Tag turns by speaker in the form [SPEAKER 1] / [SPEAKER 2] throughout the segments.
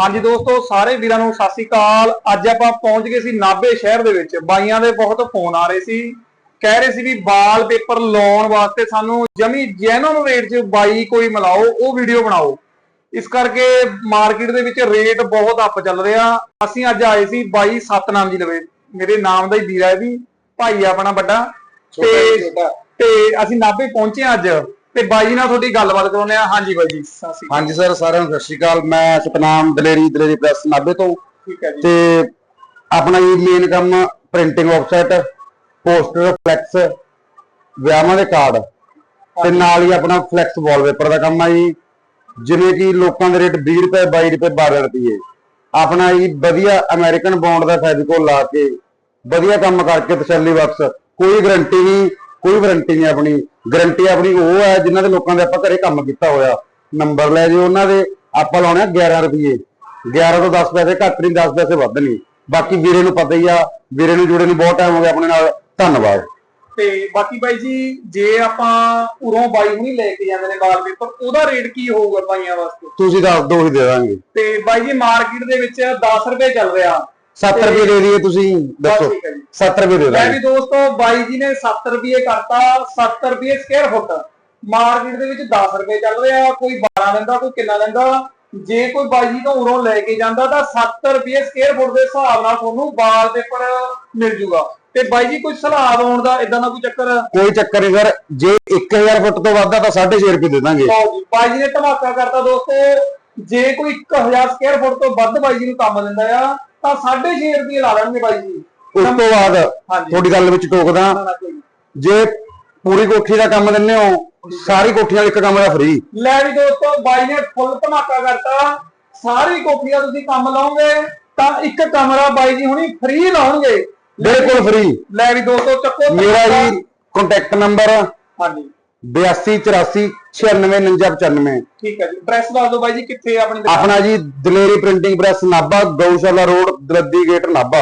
[SPEAKER 1] ਹਾਂਜੀ ਦੋਸਤੋ ਸਾਰੇ ਵੀਰਾਂ ਨੂੰ ਸਤਿ ਸ੍ਰੀ ਅਕਾਲ। ਅੱਜ ਆਪਾਂ ਪਹੁੰਚ ਗਏ ਸੀ ਨਾਭੇ ਸ਼ਹਿਰ ਦੇ ਵਿੱਚ। ਬਾਈਆਂ ਦੇ ਬਹੁਤ ਫੋਨ ਆ ਰਹੇ ਸੀ। ਕਹਿ ਰਹੇ ਸੀ ਵੀ ਵਾਲ ਪੇਪਰ ਲਾਉਣ ਵਾਸਤੇ ਸਾਨੂੰ ਜਮੀ ਜੈਨੂਨ ਰੇਟ 'ਚ ਬਾਈ ਕੋਈ ਮਿਲਾਓ ਉਹ ਵੀਡੀਓ ਬਣਾਓ। ਇਸ ਕਰਕੇ ਮਾਰਕੀਟ ਦੇ ਵਿੱਚ ਰੇਟ ਬਹੁਤ ਅੱਪ ਚੱਲ ਰਿਹਾ। ਅਸੀਂ ਅੱਜ ਆਏ ਸੀ ਬਾਈ ਸਤਨਾਮ ਜੀ ਲਵੇ। ਮੇਰੇ ਨਾਮ ਦਾ ਹੀ ਵੀਰ ਹੈ ਵੀ। ਭਾਈ ਆਪਣਾ ਵੱਡਾ। ਤੇ ਤੇ ਅਸੀਂ ਨਾਭੇ ਪਹੁੰਚੇ ਅੱਜ। ਤੇ ਬਾਈ ਜੀ ਨਾਲ ਤੁਹਾਡੀ ਗੱਲਬਾਤ ਕਰਾਉਂਦੇ ਆ ਹਾਂਜੀ ਬਾਈ ਜੀ। ਸਤਿ ਸ੍ਰੀ ਅਕਾਲ।
[SPEAKER 2] ਹਾਂਜੀ ਸਰ ਸਾਰਿਆਂ ਨੂੰ ਸਤਿ ਸ਼੍ਰੀ ਅਕਾਲ। ਮੈਂ ਸਤਨਾਮ ਦਲੇਰੀ ਦਲੇਰੀ ਪ੍ਰੈਸ ਨਾਭੇ ਤੋਂ।
[SPEAKER 1] ਠੀਕ ਹੈ ਜੀ।
[SPEAKER 2] ਤੇ ਆਪਣਾ ਇਹ ਮੇਨ ਕੰਮ ਪ੍ਰਿੰਟਿੰਗ ਆਫਸੈਟ ਪੋਸਟਰ ਫਲੈਕਸ ਵਿਆਹਾਂ ਦੇ ਕਾਰਡ ਤੇ ਨਾਲ ਹੀ ਆਪਣਾ ਫਲੈਕਸ ਵਾਲਪੇਪਰ ਦਾ ਕੰਮ ਆ ਜੀ। ਜਿਵੇਂ ਕਿ ਲੋਕਾਂ ਦੇ ਰੇਟ 20 ਰੁਪਏ 22 ਰੁਪਏ 12 ਰੁਪਏ। ਆਪਣਾ ਜੀ ਵਧੀਆ ਅਮਰੀਕਨ ਬੌਂਡ ਦਾ ਫੈਬਰਿਕੋਲ ਲਾ ਕੇ ਵਧੀਆ ਕੰਮ ਕਰਕੇ ਤਸੱਲੀ ਬਖਸ਼ ਕੋਈ ਗਰੰਟੀ ਨਹੀਂ। ਕੋਈ ਵਾਰੰਟੀ ਨਹੀਂ ਆਪਣੀ। ਗਰੰਟੀ ਆਪਣੀ ਉਹ ਹੈ ਜਿਨ੍ਹਾਂ ਦੇ ਲੋਕਾਂ ਦੇ ਆਪਾਂ ਘਰੇ ਕੰਮ ਕੀਤਾ ਹੋਇਆ। ਨੰਬਰ ਲੈ ਜਿਓ ਉਹਨਾਂ ਦੇ ਆਪਾਂ ਲਾਉਣੇ ਆ 11 ਰੁਪਏ 11 ਤੋਂ 10 ਪੈਸੇ ਘੱਟ ਨਹੀਂ 10 ਪੈਸੇ ਵੱਧ ਨਹੀਂ। ਬਾਕੀ ਵੀਰੇ ਨੂੰ ਪਤਾ ਹੀ ਆ ਵੀਰੇ ਨੂੰ ਜੁੜੇ ਨੂੰ ਬਹੁਤ ਟਾਈਮ ਹੋ ਗਿਆ ਆਪਣੇ ਨਾਲ। ਧੰਨਵਾਦ।
[SPEAKER 1] ਤੇ ਬਾਕੀ ਬਾਈ ਜੀ ਜੇ ਆਪਾਂ ਉਰੋਂ ਬਾਈ ਹੁਣੀ ਲੈ ਕੇ ਜਾਂਦੇ ਨੇ ਵਾਲਪੇਪਰ ਉਹਦਾ ਰੇਟ ਕੀ ਹੋਊਗਾ ਬਾਈਆਂ ਵਾਸਤੇ?
[SPEAKER 2] ਤੁਸੀਂ ਦੱਸ ਦੋ ਹੀ ਦੇ ਦਾਂਗੇ।
[SPEAKER 1] ਤੇ ਬਾਈ ਜੀ ਮਾਰਕੀਟ ਦੇ ਵਿੱਚ 10 ਰੁਪਏ ਚੱਲ ਰਿਹਾ।
[SPEAKER 2] 70 ਰੁਪਏ ਦੇ ਦਈਏ ਤੁਸੀਂ ਦੱਸੋ
[SPEAKER 1] ਠੀਕ ਹੈ ਜੀ।
[SPEAKER 2] 70 ਰੁਪਏ ਦੇ ਦਾਂਗੇ।
[SPEAKER 1] ਵੀ ਦੋਸਤੋ ਬਾਈ ਜੀ ਨੇ 70 ਰੁਪਏ ਕਰਤਾ 70 ਰੁਪਏ ਸਕੁਅਰ ਫੁੱਟ ਮਾਰਕੀਟ ਦੇ ਵਿੱਚ 10 ਰੁਪਏ ਚੱਲ ਰਿਹਾ ਕੋਈ 12 ਲੈਂਦਾ ਕੋਈ ਕਿੰਨਾ ਲੈਂਦਾ। ਜੇ ਕੋਈ ਬਾਈ ਜੀ ਤੋਂ ਉਰੋਂ ਲੈ ਕੇ ਜਾਂਦਾ ਤਾਂ 70 ਰੁਪਏ ਸਕੁਅਰ ਫੁੱਟ ਦੇ ਹਿਸਾਬ ਨਾਲ ਤੁਹਾਨੂੰ ਵਾਲਪੇਪਰ ਮਿਲ ਜੂਗਾ। ਤੇ ਬਾਈ ਜੀ ਕੋਈ ਸਲਾਹ ਆਉਣ ਦਾ ਇਦਾਂ ਦਾ ਕੋਈ ਚੱਕਰ?
[SPEAKER 2] ਕੋਈ ਚੱਕਰ ਨਹੀਂ ਸਰ ਜੇ 1000 ਫੁੱਟ ਤੋਂ ਵੱਧ ਆ ਤਾਂ 6.5 ਰੁਪਏ ਦੇ ਦਾਂਗੇ।
[SPEAKER 1] ਬਾਈ ਜੀ ਨੇ ਧਮਾਕਾ ਕਰਤਾ ਦੋਸਤੋ। ਜੇ ਕੋਈ 1000 ਸਕੁਅਰ ਫੁੱਟ ਤੋਂ ਵੱਧ ਬਾਈ ਜੀ ਨੂੰ ਕੰਮ ਦਿੰਦਾ ਆ ਤਾਂ 6.5 ਰੁਪਏ ਲਾ ਲੈਣਗੇ ਬਾਈ ਜੀ
[SPEAKER 2] ਉਸ ਤੋਂ ਬਾਅਦ। ਤੁਹਾਡੀ ਗੱਲ ਵਿੱਚ ਟੋਕਦਾ। ਜੇ ਪੂਰੀ ਕੋਠੀ ਦਾ ਕੰਮ ਦਿੰਨੇ ਹੋ ਸਾਰੀ ਕੋਠੀ ਨਾਲ ਇੱਕ ਕੰਮ ਦਾ ਫ੍ਰੀ
[SPEAKER 1] ਲੈ ਵੀ ਦੋਸਤੋ ਬਾਈ ਨੇ ਫੁੱਲ ਧਮਾਕਾ ਕਰਤਾ ਸਾਰੀ ਕੋਠੀ ਦਾ ਤੁਸੀਂ ਕੰਮ ਲਾਓਗੇ ਤਾਂ ਇੱਕ ਕਮਰਾ ਬਾਈ ਜੀ ਹੁਣੀ ਫ੍ਰੀ ਲਾਉਣਗੇ
[SPEAKER 2] ਬਿਲਕੁਲ ਫ੍ਰੀ
[SPEAKER 1] ਲੈ ਵੀ ਦੋਸਤੋ ਚੱਕੋ
[SPEAKER 2] ਮੇਰਾ। ਜੀ ਕੰਟੈਕਟ ਨੰਬਰ
[SPEAKER 1] ਹਾਂਜੀ
[SPEAKER 2] 8284 969995
[SPEAKER 1] ਠੀਕ ਹੈ ਜੀ। ਪ੍ਰੈਸ ਦੱਸ ਦਿਓ ਬਾਈ ਜੀ ਕਿੱਥੇ ਆ ਆਪਣੀ ਦੁਕਾਨ?
[SPEAKER 2] ਆਪਣਾ ਜੀ ਦਲੇਰੀ ਪ੍ਰਿੰਟਿੰਗ ਪ੍ਰੈਸ ਨਾਭਾ ਗਊਸ਼ਾਲਾ ਰੋਡ ਦਲੱਦੀ ਗੇਟ ਨਾਭਾ।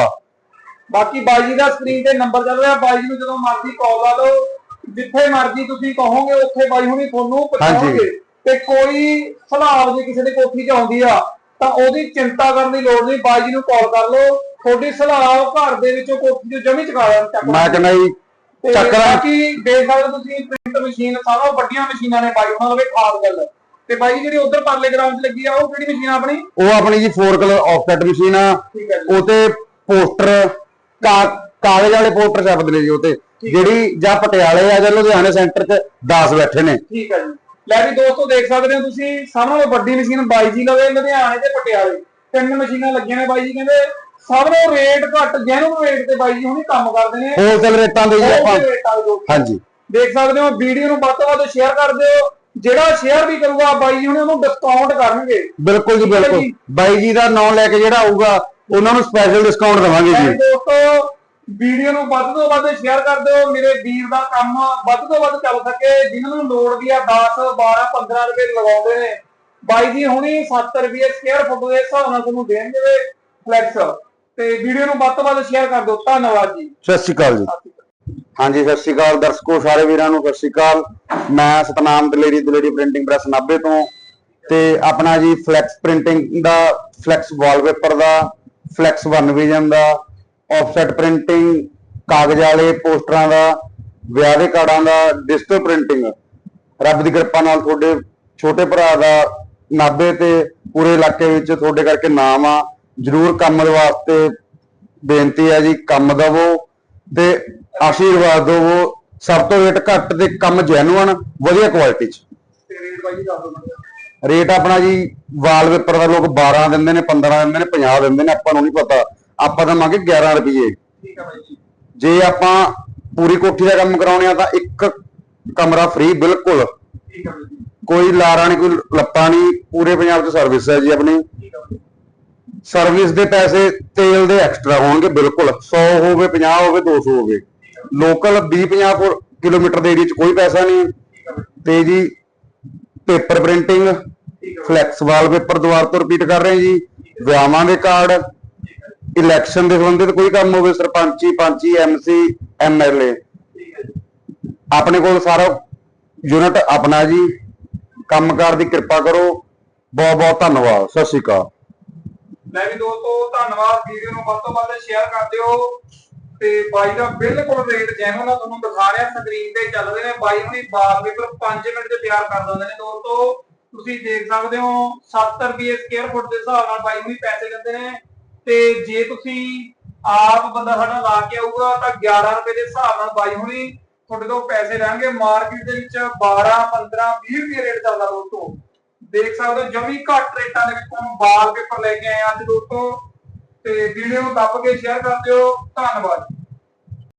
[SPEAKER 1] ਬਾਕੀ ਬਾਈ ਜੀ ਦਾ ਸਕਰੀਨ ਤੇ ਨੰਬਰ ਚੱਲ ਰਿਹਾ। ਬਾਈ ਜੀ ਨੂੰ ਜਦੋਂ ਮਰਜ਼ੀ ਕਾਲ ਲਾ ਲਓ ਜਿੱਥੇ ਮਰਜ਼ੀ ਤੁਸੀਂ ਕਹੋਗੇ ਉੱਥੇ ਬਾਈ ਹੁਣੀ ਤੁਹਾਨੂੰ ਪਹੁੰਚਾਉਣਗੇ ਤੇ ਕੋਈ ਸਲਾਹ ਜੇ ਕਿਸੇ ਦੇ ਕੋਠੀ 'ਚ ਆਉਂਦੀ ਆ ਤਾਂ ਉਹਦੀ ਚਿੰਤਾ ਕਰਨ ਦੀ ਲੋੜ ਨਹੀਂ। ਬਾਈ ਜੀ ਨੂੰ ਕਾਲ ਕਰ ਲਓ। ਤੁਹਾਡੀ ਸਲਾਹ ਉਹ ਘਰ ਦੇ ਵਿੱਚੋਂ ਕੋਠੀ 'ਚੋਂ ਜਮੀ ਚੁਕਾ ਦੇਣ ਚੱਕ
[SPEAKER 2] ਮੈਂ ਕਹਿੰਦਾ ਜੀ
[SPEAKER 1] ਤੇ
[SPEAKER 2] ਚੱਕਰਾਂ
[SPEAKER 1] ਬਾਕੀ ਦੇਖ ਸਕਦੇ ਹੋ ਤੁਸੀਂ ਪ੍ਰਿੰਟ ਮਸ਼ੀਨ ਸਾਰਾ ਵੱਡੀਆਂ ਮਸ਼ੀਨਾਂ ਨੇ ਬਾਈ ਉਹਨਾਂ ਦੇ ਖਾਸ ਗੱਲ ਤੇ ਬਾਈ ਜਿਹੜੀ ਉਧਰ ਪਰਲੇ ਗਰਾਊਂਡ 'ਚ ਲੱਗੀ ਆ ਉਹ ਕਿਹੜੀ ਮਸ਼ੀਨ ਆ ਆਪਣੀ?
[SPEAKER 2] ਉਹ ਆਪਣੀ ਜੀ 4 ਕਲਰ ਆਫਸੈਟ ਮਸ਼ੀਨ ਆ। ਉਹ ਤੇ ਪੋਸਟਰ ਕਾਗਜ਼ ਵਾਲੇ ਪੋਸਟਰ ਛਾਪਦੇ ਨੇ ਜੀ ਉਹ ਤੇ। ਜਿਹੜੀ ਜਾਂ ਪਟਿਆਲੇ ਆ ਜਾਂ ਲੁਧਿਆਣੇ ਸੈਂਟਰ 'ਚ 10 ਬੈਠੇ ਨੇ।
[SPEAKER 1] ਠੀਕ ਹੈ ਜੀ। ਲੈ ਵੀ ਦੋਸਤੋ ਦੇਖ ਸਕਦੇ ਹੋ ਤੁਸੀਂ ਸਾਰਿਆਂ ਨਾਲੋਂ ਵੱਡੀ ਮਸ਼ੀਨ ਬਾਈ ਜੀ ਲਵੇ ਲੁਧਿਆਣੇ ਤੇ ਪਟਿਆਲੇ। ਤਿੰਨ ਮਸ਼ੀਨਾਂ ਲੱਗੀਆਂ ਨੇ ਬਾਈ ਜੀ ਕਹਿੰਦੇ ਸਭ ਨਾਲੋਂ ਰੇਟ ਘੱਟ ਜੈਨੂਨ ਰੇਟ ਤੇ ਬਾਈ ਜੀ ਹੁਣੀ ਕੰਮ ਕਰਦੇ ਨੇ
[SPEAKER 2] ਹੋਲਸੇਲ ਰੇਟਾਂ ਦੇ ਜੀ ਆਪਾਂ। ਹਾਂਜੀ।
[SPEAKER 1] ਦੇਖ ਸਕਦੇ ਹੋ ਵੀਡੀਓ ਨੂੰ ਵੱਧ ਤੋਂ ਵੱਧ ਸ਼ੇਅਰ ਕਰ ਦਿਓ। ਜਿਹੜਾ ਸ਼ੇਅਰ ਵੀ ਕਰੂਗਾ ਬਾਈ ਜੀ ਹੁਣੀ ਉਹਨੂੰ ਡਿਸਕਾਊਂਟ ਕਰਨਗੇ।
[SPEAKER 2] ਬਿਲਕੁਲ ਜੀ ਬਿਲਕੁਲ। ਬਾਈ ਜੀ ਦਾ ਨਾਮ ਲੈ ਕੇ ਜਿਹੜਾ ਆਊਗਾ ਉਹਨਾਂ ਨੂੰ ਸਪੈਸ਼ਲ ਡਿਸਕਾਊਂਟ ਦੇਵਾਂਗੇ ਜੀ।
[SPEAKER 1] ਦੋਸਤੋ ਵੀਡੀਓ ਨੂੰ ਵੱਧ ਤੋਂ ਵੱਧ ਸ਼ੇਅਰ ਕਰ ਦਿਓ। ਮੇਰੇ ਵੀਰ ਦਾ ਕੰਮ ਵੱਧ ਤੋਂ ਵੱਧ ਚੱਲ ਸਕੇ। ਜਿਨ੍ਹਾਂ ਨੂੰ ਲੋੜ ਵੀ ਆ 10 12 15 ਰੁਪਏ ਲਗਾਉਂਦੇ ਨੇ। ਬਾਈ ਜੀ ਹੁਣੀ 7 ਰੁਪਏ ਸਕੁਅਰ ਫੁੱਟ ਦੇ ਹਿਸਾਬ ਨਾਲ ਤੁਹਾਨੂੰ ਦੇਣਗੇ ਫਲੈਕਸ ਤੇ ਵੀਡੀਓ ਨੂੰ ਵੱਧ ਤੋਂ ਵੱਧ ਸ਼ੇਅਰ ਕਰ ਦਿਓ। ਧੰਨਵਾਦ ਜੀ।
[SPEAKER 2] ਸਤਿ ਸ਼੍ਰੀ ਅਕਾਲ ਜੀ। ਹਾਂਜੀ, ਸਤਿ ਸ਼੍ਰੀ ਅਕਾਲ ਦਰਸ਼ਕੋ, ਸਾਰੇ ਵੀਰਾਂ ਨੂੰ ਸਤਿ ਸ਼੍ਰੀ ਅਕਾਲ। ਮੈਂ ਸਤਨਾਮ ਦਲੇਰੀ ਦਲੇਰੀ ਪ੍ਰਿੰਟਿੰਗ ਪ੍ਰੈਸ ਨਾਭੇ ਤੋਂ। ਤੇ ਆਪਣਾ ਜੀ ਫਲੈਕਸ ਪ੍ਰਿੰਟਿੰਗ ਦਾ, ਫਲੈਕਸ ਵਾਲਪੇਪਰ ਦਾ, ਫਲੈਕਸ ਵਨ ਵਿਜ਼ਨ ਦਾ, ਆਫਸੈਟ ਪ੍ਰਿੰਟਿੰਗ, ਕਾਗਜ਼ ਵਾਲੇ ਪੋਸਟਰਾਂ ਦਾ, ਵਿਆਹ ਦੇ ਕਾਰਡਾਂ ਦਾ, ਡਿਜੀਟਲ ਪ੍ਰਿੰਟਿੰਗ। ਰੱਬ ਦੀ ਕਿਰਪਾ ਨਾਲ ਤੁਹਾਡੇ ਛੋਟੇ ਭਰਾ ਦਾ ਨਾਭੇ ਤੇ ਪੂਰੇ ਇਲਾਕੇ ਵਿੱਚ ਤੁਹਾਡੇ ਕਰਕੇ ਨਾਮ ਆ। ਜਰੂਰ ਕੰਮ ਦੇ ਵਾਸਤੇ ਬੇਨਤੀ ਹੈ ਜੀ, ਕੰਮ ਦਵੋ। ਤੇ ਆਸ਼ੀਰਵਾਦ ਦਿਵੋ ਸਭ ਤੋਂ ਰੇਟ ਘੱਟ ਤੇ ਕੰਮ ਜੈਨੂਅਨ ਵਧੀਆ ਕੁਆਲਿਟੀ ਚ।
[SPEAKER 1] ਰੇਟ ਬਾਈ ਜੀ ਦੱਸ ਦਿਓ
[SPEAKER 2] ਰੇਟ ਆਪਣਾ ਜੀ ਵਾਲਪੇਪਰ ਦਾ ਲੋਕ 12 ਦਿੰਦੇ ਨੇ 15 ਦਿੰਦੇ ਨੇ 50 ਦਿੰਦੇ ਨੇ, ਆਪਾਂ ਨੂੰ ਨਹੀਂ ਪਤਾ। ਆਪਾਂ ਦਵਾਂਗੇ 11 ਰੁਪਏ
[SPEAKER 1] ਠੀਕ ਹੈ ਬਾਈ ਜੀ
[SPEAKER 2] ਜੇ ਆਪਾਂ ਪੂਰੀ ਕੋਠੀ ਦਾ ਕੰਮ ਕਰਾਉਣੇ ਆ ਤਾਂ ਇੱਕ ਕਮਰਾ ਫ੍ਰੀ ਬਿਲਕੁਲ।
[SPEAKER 1] ਠੀਕ ਹੈ ਬਾਈ ਜੀ
[SPEAKER 2] ਕੋਈ ਲਾਰਾ ਨਹੀਂ ਕੋਈ ਲੱਪਾ ਨਹੀਂ ਪੂਰੇ ਪੰਜਾਬ 'ਚ ਸਰਵਿਸ ਹੈ ਜੀ ਆਪਣੀ।
[SPEAKER 1] ਠੀਕ ਹੈ
[SPEAKER 2] ਸਰਵਿਸ ਦੇ ਪੈਸੇ ਤੇਲ ਦੇ ਐਕਸਟਰਾ ਹੋਣਗੇ, ਬਿਲਕੁਲ। 100 ਹੋਵੇ 50 ਹੋਵੇ 200 ਹੋਵੇ। ਲੋਕਲ 20 50 ਕਿਲੋਮੀਟਰ ਦੇ ਏਰੀਆ 'ਚ ਕੋਈ ਪੈਸਾ ਨਹੀਂ।
[SPEAKER 1] ਠੀਕ ਜੀ।
[SPEAKER 2] ਤੇ ਜੀ, ਪੇਪਰ ਪ੍ਰਿੰਟਿੰਗ
[SPEAKER 1] ਠੀਕ ਹੈ ਬਾਈ
[SPEAKER 2] ਫਲੈਕਸ ਵਾਲਪੇਪਰ ਦੁਬਾਰਾ ਤੋਂ ਰਿਪੀਟ ਕਰ ਰਹੇ ਜੀ। ਵਿਆਹਾਂ ਦੇ ਕਾਰਡ, ਇਲੈਕਸ਼ਨ ਦੇ ਸੰਬੰਧਿਤ ਕੋਈ ਕੰਮ ਹੋਵੇ, ਸਰਪੰਚੀ, ਪੰਚੀ ਐਮਸੀ ਐਮਐਲਏ
[SPEAKER 1] ਠੀਕ ਹੈ ਜੀ।
[SPEAKER 2] ਆਪਣੇ ਕੋਲ ਸਾਰਾ ਯੂਨਿਟ ਆਪਣਾ ਜੀ। ਕੰਮਕਾਰ ਦੀ ਕਿਰਪਾ ਕਰੋ। ਬਹੁਤ ਬਹੁਤ ਧੰਨਵਾਦ। ਸਤਿ ਸ਼੍ਰੀ ਅਕਾਲ।
[SPEAKER 1] ਲੈ ਵੀ ਦੋਸਤੋ ਧੰਨਵਾਦ ਵੀਡੀਓ ਨੂੰ ਵੱਧ ਤੋਂ ਵੱਧ ਸ਼ੇਅਰ ਕਰ ਦਿਓ। ਤੇ ਬਾਈ ਦਾ ਬਿਲਕੁਲ ਰੇਟ ਜੈਨੂਨ ਆ, ਤੁਹਾਨੂੰ ਦਿਖਾ ਰਿਹਾ ਸਕਰੀਨ ਤੇ ਚੱਲਦੇ ਨੇ। ਬਾਈ ਹੁਣੀ ਬਾਰ ਪੇਪਰ 5 ਮਿੰਟ 'ਚ ਤਿਆਰ ਕਰ ਦਿੰਦੇ ਨੇ ਦੋਸਤੋ। ਤੁਸੀਂ ਦੇਖ ਸਕਦੇ ਹੋ 7 ਰੁਪਏ ਸਕੁਅਰ ਫੁੱਟ ਦੇ ਹਿਸਾਬ ਨਾਲ ਬਾਈ ਹੁਣੀ ਪੈਸੇ ਲੈਂਦੇ ਨੇ। ਤੇ ਜੇ ਤੁਸੀਂ ਆਪ ਬੰਦਾ ਸਾਡਾ ਲਾ ਕੇ ਆਊਗਾ, ਤਾਂ 11 ਰੁਪਏ ਦੇ ਹਿਸਾਬ ਨਾਲ ਬਾਈ ਹੁਣੀ ਤੁਹਾਡੇ ਤੋਂ ਪੈਸੇ ਲੈਣਗੇ ਮਾਰਕੀਟ ਦੇ ਵਿੱਚ 12 15 20 ਰੁਪਏ ਰੇਟ ਚੱਲਦਾ ਦੋਸਤੋ। ਦੇਖ ਸਕਦੇ ਹੋ, ਜਮੀ ਘੱਟ ਰੇਟਾਂ ਦੇ ਵਿੱਚ ਤੁਹਾਨੂੰ ਵਾਲ ਪੇਪਰ ਲੈ ਕੇ ਆਏ ਹਾਂ ਅੱਜ ਦੋਸਤੋ। ਤੇ ਵੀਡੀਓ ਨੂੰ ਦੱਬ ਕੇ ਸ਼ੇਅਰ ਕਰ ਦਿਓ। ਧੰਨਵਾਦ।